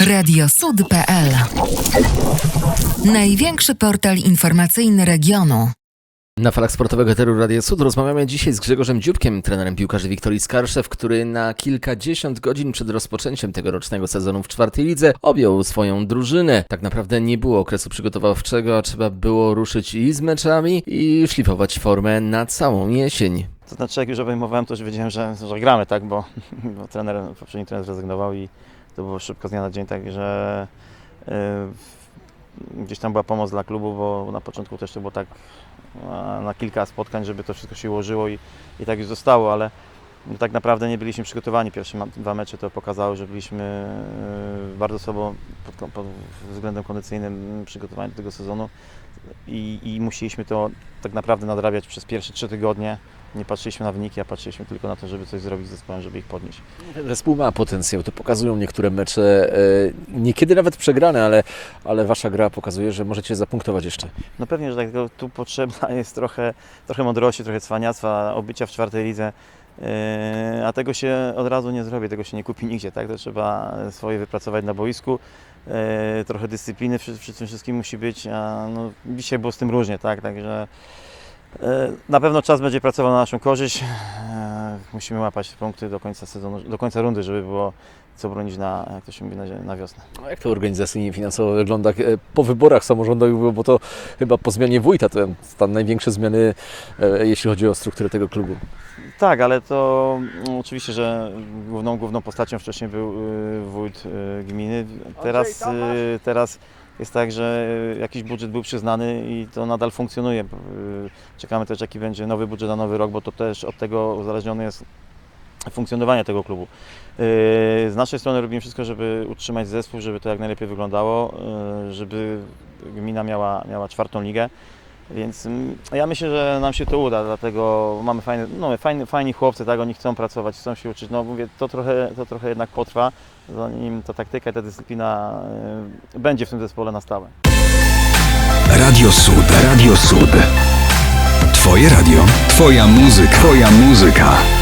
Radiosud.pl Największy portal informacyjny regionu. Na falach sportowego Eteru Radia Sud rozmawiamy dzisiaj z Grzegorzem Dziubkiem, trenerem piłkarzy Wiktorii Skarszew, który na kilkadziesiąt godzin przed rozpoczęciem tegorocznego sezonu w czwartej lidze objął swoją drużynę. Tak naprawdę nie było okresu przygotowawczego, a trzeba było ruszyć i z meczami i szlifować formę na całą jesień. To znaczy, jak już obejmowałem, to już wiedziałem, że, że gramy, tak, bo, bo trener, poprzedni trener zrezygnował i to było szybko z dnia na dzień, także yy, gdzieś tam była pomoc dla klubu, bo na początku też to było tak na kilka spotkań, żeby to wszystko się ułożyło i, i tak już zostało, ale tak naprawdę nie byliśmy przygotowani. Pierwsze dwa mecze to pokazały, że byliśmy yy, bardzo sobą pod, pod względem kondycyjnym przygotowani do tego sezonu i, i musieliśmy to tak naprawdę nadrabiać przez pierwsze trzy tygodnie. Nie patrzyliśmy na wyniki, a patrzyliśmy tylko na to, żeby coś zrobić z zespołem, żeby ich podnieść. Zespół ma potencjał, to pokazują niektóre mecze, e, niekiedy nawet przegrane, ale, ale wasza gra pokazuje, że możecie zapunktować jeszcze. No pewnie, że tak, tu potrzebna jest trochę, trochę mądrości, trochę cwaniactwa, obycia w czwartej lidze. Yy, A tego się od razu nie zrobi, tego się nie kupi nigdzie, tak? To trzeba swoje wypracować na boisku. Yy, Trochę dyscypliny przy, przy tym wszystkim musi być, a no, dzisiaj było z tym różnie, tak? Także yy, na pewno czas będzie pracował na naszą korzyść. Yy, Musimy łapać punkty do końca sezonu, do końca rundy, żeby było co bronić na, jak to się mówi, na, na wiosnę. No jak to organizacyjnie finansowo wygląda e, po wyborach samorządowych, było, bo to chyba po zmianie wójta to tam największe zmiany, e, jeśli chodzi o strukturę tego klubu. Tak, ale to mm, oczywiście, że główną, główną postacią wcześniej był y, wójt y, gminy. Teraz, y, teraz jest tak, że y, jakiś budżet był przyznany i to nadal funkcjonuje. Y, Czekamy też, jaki będzie nowy budżet na nowy rok, bo to też od tego uzależnione jest funkcjonowanie tego klubu. Y, Z naszej strony robimy wszystko, żeby utrzymać zespół, żeby to jak najlepiej wyglądało, żeby gmina miała, miała czwartą ligę. Więc mm, ja myślę, że nam się to uda, dlatego mamy fajne, no, fajni, fajni chłopcy, tak, oni chcą pracować, chcą się uczyć. No mówię, to trochę, to trochę jednak potrwa, zanim ta taktyka i ta dyscyplina y, będzie w tym zespole na stałe. Radio Sud. Radio Sud. Twoje radio. Twoja muzyka. Twoja muzyka.